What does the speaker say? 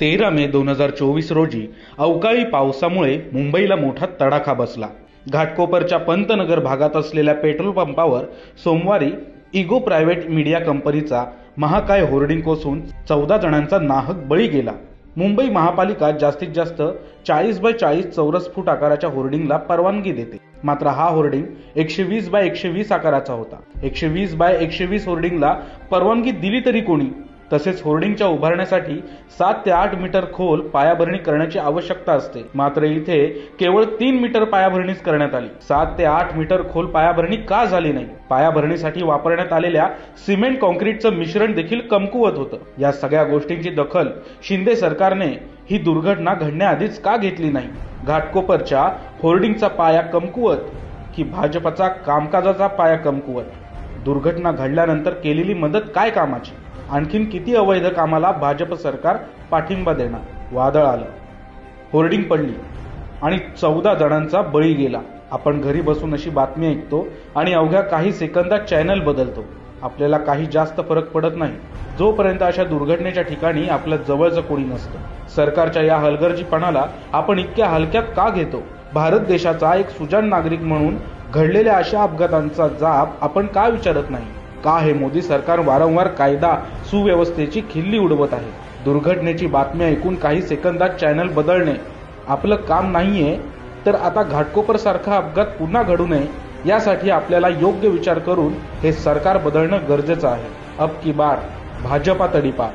तेरा मे दोन हजार चोवीस रोजी अवकाळी पावसामुळे मुंबईला मोठा तडाखा बसला. घाटकोपरच्या पंतनगर भागात असलेल्या पेट्रोल पंपावर सोमवारी इगो प्रायव्हेट मीडिया कंपनीचा महाकाय होर्डिंग कोसून चौदा जणांचा नाहक बळी गेला. मुंबई महापालिका जास्तीत जास्त चाळीस बाय चाळीस चौरस फूट आकाराच्या होर्डिंगला परवानगी देते. मात्र हा होर्डिंग एकशे वीस बाय एकशे वीस आकाराचा होता. एकशे वीस बाय एकशे वीस होर्डिंगला परवानगी दिली तरी कोणी? तसेच होर्डिंगच्या उभारण्यासाठी सात ते आठ मीटर खोल पायाभरणी करण्याची आवश्यकता असते. मात्र इथे केवळ तीन मीटर पायाभरणीच करण्यात आली. सात ते आठ मीटर खोल पायाभरणी का झाली नाही? पायाभरणीसाठी वापरण्यात आलेल्या सिमेंट कॉन्क्रीटचं मिश्रण देखील कमकुवत होतं. या सगळ्या गोष्टींची दखल शिंदे सरकारने ही दुर्घटना घडण्याआधीच का घेतली नाही? घाटकोपरच्या होर्डिंगचा पाया कमकुवत की भाजपचा कामकाजाचा पाया कमकुवत? दुर्घटना घडल्यानंतर केलेली मदत काय कामाची? आणखीन किती अवैध कामाला भाजप सरकार पाठिंबा देणार? वादळ आलं. होर्डिंग पडली. आणि चौदा जणांचा बळी गेला. आपण घरी बसून अशी बातमी ऐकतो आणि अवघ्या काही सेकंदात चॅनल बदलतो. आपल्याला काही जास्त फरक पडत नाही. जोपर्यंत अशा दुर्घटनेच्या ठिकाणी आपलं जवळचं कोणी नसतं. सरकारच्या या हलगर्जीपणाला आपण इतक्या हलक्यात का घेतो? भारत देशाचा एक सुजाण नागरिक म्हणून घडलेल्या अशा अपघातांचा जाब आपण का विचारत नाही? का हे मोदी सरकार वारंवार कायदा सुव्यवस्थेची खिल्ली उडवत आहे? दुर्घटनेची बातमी ऐकून काही सेकंदात चॅनल बदलणे आपलं काम नाहीये तर आता घाटकोपर सारखा अपघात पुन्हा घडू नये यासाठी आपल्याला योग्य विचार करून हे सरकार बदलणं गरजेचं आहे. अब की बार भाजपा तडीपार.